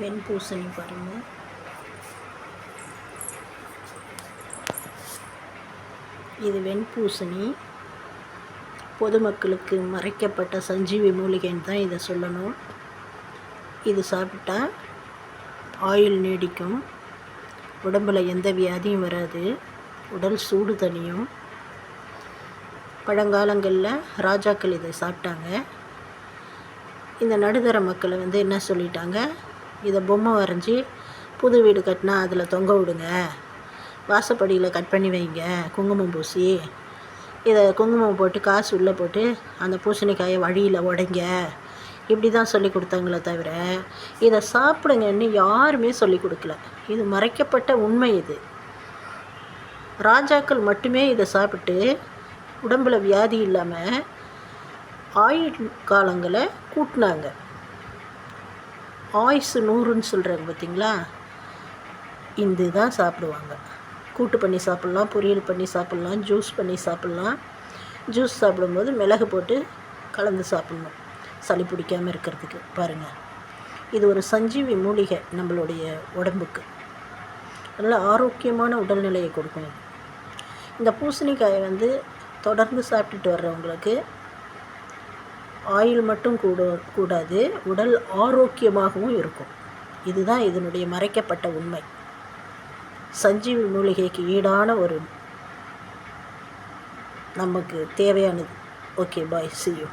வெண்பூசணி பாருங்கள் இது வெண்பூசணி. பொதுமக்களுக்கு மறைக்கப்பட்ட சஞ்சீவி மூலிகைன்னு தான் இதை சொல்லணும். இது சாப்பிட்டா ஆயுள் நீடிக்கும். உடம்புல எந்த வியாதியும் வராது. உடல் சூடு தனியும் பழங்காலங்களில் ராஜாக்கள் இதை சாப்பிட்டாங்க. இந்த நடுத்தர மக்களை வந்து என்ன சொல்லிட்டாங்க? இதை பொம்மை வரைஞ்சி புது வீடு கட்டினா அதில் தொங்க விடுங்க. வாசப்படியில் கட் பண்ணி வைங்க குங்குமம் பூசி. இதை குங்குமம் போட்டு காசு உள்ளே போட்டு அந்த பூசணிக்காயை வழியில் உடைங்க. இப்படி தான் சொல்லி கொடுத்தாங்களே தவிர இதை சாப்பிடுங்கன்னு யாருமே சொல்லி கொடுக்கல. இது மறைக்கப்பட்ட உண்மை இது. ராஜாக்கள் மட்டுமே இதை சாப்பிட்டு உடம்பில் வியாதி இல்லாமல் ஆயுள் காலங்களை கூட்டினாங்க. ஆயுசு நூறுன்னு சொல்கிறாங்க பார்த்தீங்களா இந்த தான் சாப்பிடுவாங்க. கூட்டு பண்ணி சாப்பிட்லாம் பொரியல் பண்ணி சாப்பிட்லாம் ஜூஸ் பண்ணி சாப்பிட்லாம். ஜூஸ் சாப்பிடும்போது மிளகு போட்டு கலந்து சாப்பிட்ணும். சளி பிடிக்காமல் இருக்கிறதுக்கு பாருங்கள் இது ஒரு சஞ்சீவி மூலிகை நம்மளுடைய உடம்புக்கு. நல்ல ஆரோக்கியமான உடல்நிலையை கொடுக்கும் இந்த பூசணிக்காயை வந்து தொடர்ந்து சாப்பிட்டுட்டு வர்றவங்களுக்கு ஆயில் மட்டும் கூட கூடாது உடல் ஆரோக்கியமாகவும் இருக்கும். இதுதான் இதனுடைய மறைக்கப்பட்ட உண்மை. சஞ்சீவி மூலிகைக்கு ஈடான ஒரு நமக்கு தேவையானது. Okay bye C you